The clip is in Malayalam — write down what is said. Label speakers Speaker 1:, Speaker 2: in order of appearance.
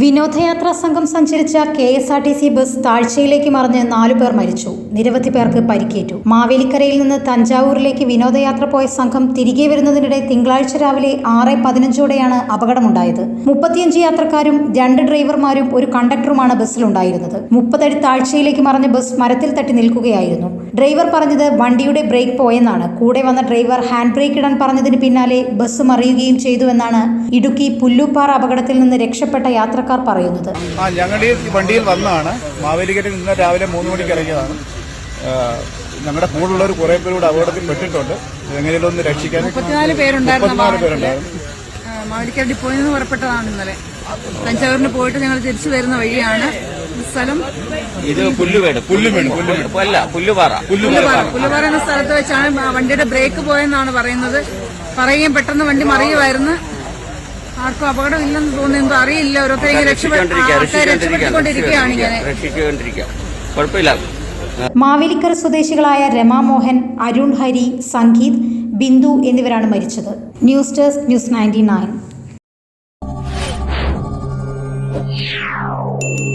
Speaker 1: വിനോദയാത്രാ സംഘം സഞ്ചരിച്ച K S R T C bus താഴ്ചയിലേക്ക് മറിഞ്ഞ് നാലു പേർ മരിച്ചു. നിരവധി പേർക്ക് പരിക്കേറ്റു. മാവേലിക്കരയിൽ നിന്ന് തഞ്ചാവൂരിലേക്ക് വിനോദയാത്ര പോയ സംഘം തിരികെ വരുന്നതിനിടെ തിങ്കളാഴ്ച രാവിലെ ആറ് പതിനഞ്ചോടെയാണ് അപകടമുണ്ടായത്. മുപ്പത്തിയഞ്ച് യാത്രക്കാരും രണ്ട് ഡ്രൈവർമാരും ഒരു കണ്ടക്ടറുമാണ് ബസ്സിലുണ്ടായിരുന്നത്. മുപ്പതടി താഴ്ചയിലേക്ക് മറിഞ്ഞ ബസ് മരത്തിൽ തട്ടി നിൽക്കുകയായിരുന്നു. ഡ്രൈവർ പറഞ്ഞത് വണ്ടിയുടെ ബ്രേക്ക് പോയെന്നാണ്. കൂടെ വന്ന ഡ്രൈവർ ഹാൻഡ് ബ്രേക്ക് ഇടാൻ പറഞ്ഞതിന് പിന്നാലെ ബസ് മറിയുകയും ചെയ്തുവെന്നാണ് ഇടുക്കി പുല്ലുപ്പാറ അപകടത്തിൽ നിന്ന് രക്ഷപ്പെട്ട യാത്രക്കാർ പറയുന്നത്.
Speaker 2: ആ ഞങ്ങളുടെ ഈ വണ്ടിയിൽ വന്നാണ്. മാവേലിക്കരയിൽ നിന്ന് രാവിലെ മൂന്ന് മണിക്ക് ഇറങ്ങിയതാണ്. ഞങ്ങളുടെ കൂടുള്ളവർ കുറേ പേരോട് അപകടത്തിൽ പെട്ടിട്ടുണ്ട്. എങ്ങനെയും ഒന്ന് രക്ഷിക്കാൻ
Speaker 3: മുപ്പത്തിനാല് പേരുണ്ടായിരുന്നു മാവേലിക്കര ഡിപ്പോയിൽ നിന്ന് പുറപ്പെട്ടതാണ് ഇന്നലെ. തഞ്ചാവൂരിന് പോയിട്ട് ഞങ്ങൾ തിരിച്ചു വരുന്ന വഴിയാണ് സ്ഥലം.
Speaker 4: ഇത് പുല്ലുവേട്.
Speaker 2: പുല്ലുമേട് പുല്ലുമേട്
Speaker 4: അല്ല പുല്ലുപാറ.
Speaker 3: പുല്ലുപാറ. പുല്ലുപാറ. എന്ന സ്ഥലത്ത് വെച്ചാണ് വണ്ടിയുടെ ബ്രേക്ക് പോയെന്നാണ് പറയുന്നത്. പറയുകയും പെട്ടെന്ന് വണ്ടി മറിയുമായിരുന്നു. ആർക്കും അപകടം ഇല്ലെന്ന് തോന്നുന്നു. അറിയില്ല. ഓരോരുത്തരെ രക്ഷപ്പെട്ടുകൊണ്ടിരിക്കുകയാണ് ഇങ്ങനെ.
Speaker 4: കുഴപ്പമില്ല.
Speaker 1: മാവേലിക്കര സ്വദേശികളായ രമാമോഹൻ അരുൺ ഹരി സംഗീത് ബിന്ദു എന്നിവരാണ് മരിച്ചത്. News desk news ninety Yeah.